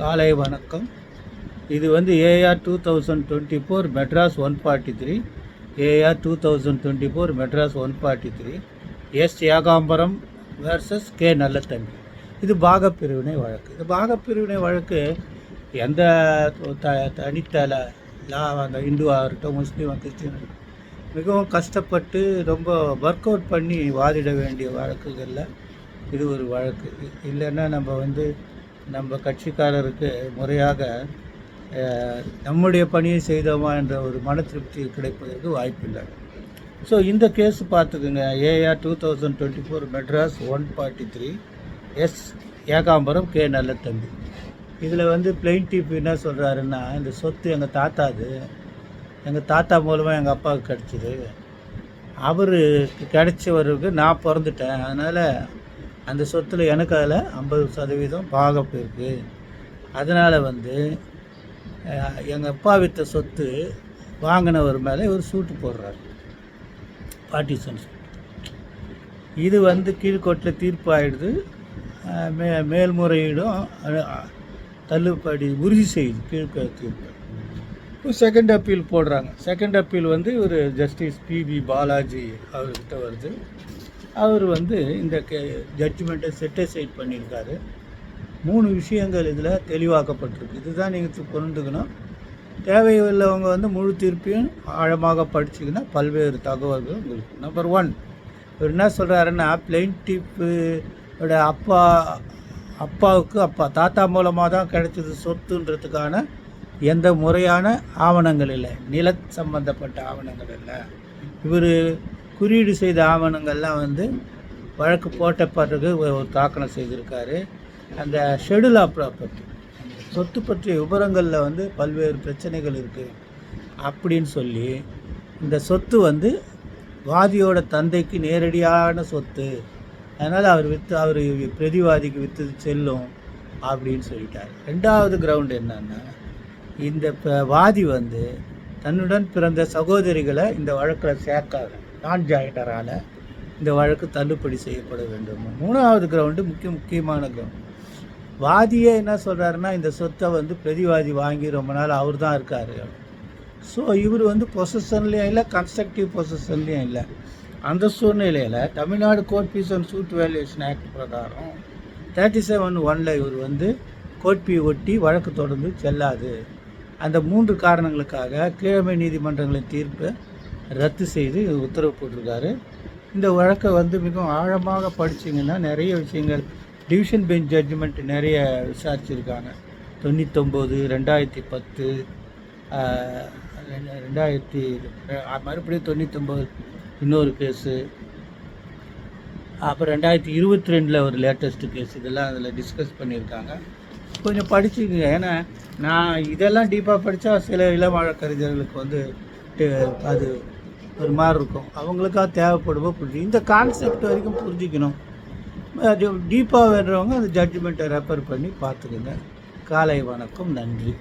காலை வணக்கம். இது வந்து A R two thousand twenty four Madras one forty three A R two thousand twenty four Madras one forty three S Ekambaram versus K Nallathambi இது பாகப்பிரிவினை வழக்கு. இந்த பாகப்பிரிவினை வழக்கு எந்த த தனித்தல லா அந்த இந்துவாக இருக்கட்டும் முஸ்லீம் கிறிஸ்டின் மிகவும் கஷ்டப்பட்டு ரொம்ப ஒர்க் அவுட் பண்ணி வாதிட வேண்டிய வழக்குகளில் இது ஒரு வழக்கு. இல்லைன்னா நம்ம வந்து நம்ம கட்சிக்காரருக்கு முறையாக நம்முடைய பணியை செய்தோமா என்ற ஒரு மன திருப்தி கிடைப்பதற்கு வாய்ப்பில்லை. ஸோ இந்த கேஸ் பார்த்துக்குங்க. A R two thousand twenty four Madras one forty three S Ekambaram K Nallathambi. இதில் வந்து பிளெயின்டிப் என்ன சொல்கிறாருன்னா இந்த சொத்து எங்கள் தாத்தாது எங்கள் தாத்தா மூலமாக எங்கள் அப்பாவுக்கு கிடச்சிது. அவருக்கு கிடைச்சவருக்கு நான் பிறந்துட்டேன். அதனால் அந்த சொத்தில் எனக்கு அதில் ஐம்பது சதவீதம் பாகப்பு இருக்குது அதனால் வந்து எங்கள் அப்பா வித்த சொத்து வாங்கினவர் மேலே இவர் சூட்டு போடுறாரு. பார்ட்டிசன் இது வந்து கீழ்கோட்டில் தீர்ப்பாயிடுது. மே மேல்முறையீடும் தள்ளுபடி உறுதி செய்யுது கீழ்கோர்ட் தீர்ப்பு இப்போ செகண்ட் அப்பீல் போடுறாங்க. செகண்ட் அப்பீல் வந்து ஒரு ஜஸ்டிஸ் பிபி பாலாஜி அவர்கிட்ட வருது. அவர் வந்து இந்த கே ஜட்ஜ்மெண்ட்டை செட்டிசைட் பண்ணியிருக்காரு. மூணு விஷயங்கள் இதில் தெளிவாக்கப்பட்டிருக்கு. இதுதான் நீங்கள் புரிந்துக்கணும் தேவையுள்ளவங்க வந்து முழு தீர்ப்பையும் ஆழமாக படிச்சிங்கன்னா பல்வேறு தகவல்கள் உங்களுக்கு. நம்பர் ஒன் இவர் என்ன சொல்கிறாருன்னா பிளெயின்டிஃபோட அப்பா அப்பாவுக்கு அப்பா தாத்தா மூலமாக தான் கிடைச்சது சொத்துன்றதுக்கான எந்த முறையான ஆவணங்கள் இல்லை. நில சம்பந்தப்பட்ட ஆவணங்கள் இல்லை. இவர் குறியீடு செய்த ஆவணங்கள்லாம் வந்து வழக்கு போட்ட பிறகு ஒரு தாக்கணம் செய்திருக்காரு. அந்த ஷெடியூல் ஆஃப் ப்ராப்பர்ட்டி சொத்து பற்றிய விவரங்களில் வந்து பல்வேறு பிரச்சனைகள் இருக்குது அப்படின்னு சொல்லி இந்த சொத்து வந்து வாதியோட தந்தைக்கு நேரடியான சொத்து. அதனால் அவர் விற்று அவர் பிரதிவாதிக்கு விற்று செல்லும் அப்படின்னு சொல்லிட்டார். ரெண்டாவது கிரவுண்ட் என்னன்னா இந்த ப- வாதி வந்து தன்னுடன் பிறந்த சகோதரிகளை இந்த வழக்கில் சேர்க்காது. நான் ஜாயிண்டரால் இந்த வழக்கு தள்ளுபடி செய்யப்பட வேண்டும். மூணாவது கிரவுண்டு முக்கிய முக்கியமான கிரவுண்ட் வாதியே என்ன சொல்கிறாருன்னா இந்த சொத்தை வந்து பிரதிவாதி வாங்கி ரொம்ப நாள் அவர் தான் இருக்கார். ஸோ இவர் வந்து பொசஷன்லேயும் இல்லை கன்ஸ்ட்ரக்டிவ் பொசஷன்லேயும் இல்லை. அந்த சூழ்நிலையில் Tamil Nadu court fees and suit valuation act பிரகாரம் தேர்ட்டி செவன் ஒனில் இவர் வந்து கோர்ட் ஒட்டி வழக்கு தொடர்ந்து செல்லாது. அந்த மூன்று காரணங்களுக்காக கீழமை நீதிமன்றங்களின் தீர்ப்பு ரத்து செய்து உத்தரவு போட்டிருக்காரு. இந்த வழக்கை வந்து மிகவும் ஆழமாக படிச்சிங்கன்னா நிறைய விஷயங்கள் டிவிஷன் பெஞ்ச் ஜட்ஜ்மெண்ட் நிறைய விசாரிச்சிருக்காங்க. தொண்ணூத்தொம்பது ரெண்டாயிரத்தி பத்து ரெண்டாயிரத்தி மறுபடியும் தொண்ணூத்தொம்பது இன்னொரு கேஸு. அப்புறம் ரெண்டாயிரத்தி இருபத்தி ரெண்டில் ஒரு லேட்டஸ்ட்டு கேஸ் இதெல்லாம் அதில் டிஸ்கஸ் பண்ணியிருக்காங்க. கொஞ்சம் படிச்சுக்கங்க. ஏன்னா நான் இதெல்லாம் டீப்பாக படித்தா சில இளம் வழக்கறிஞர்களுக்கு வந்து டே- அது ஒரு மாதிரி இருக்கும். அவங்களுக்காக தேவைப்படுவோம் புரிஞ்சு இந்த கான்செப்ட் வரைக்கும் புரிஞ்சுக்கணும். அது டீப்பாக வேணுறவங்க அந்த ஜட்ஜ்மெண்ட்டை ரெஃபர் பண்ணி பார்த்துக்குங்க. காலை வணக்கம். நன்றி.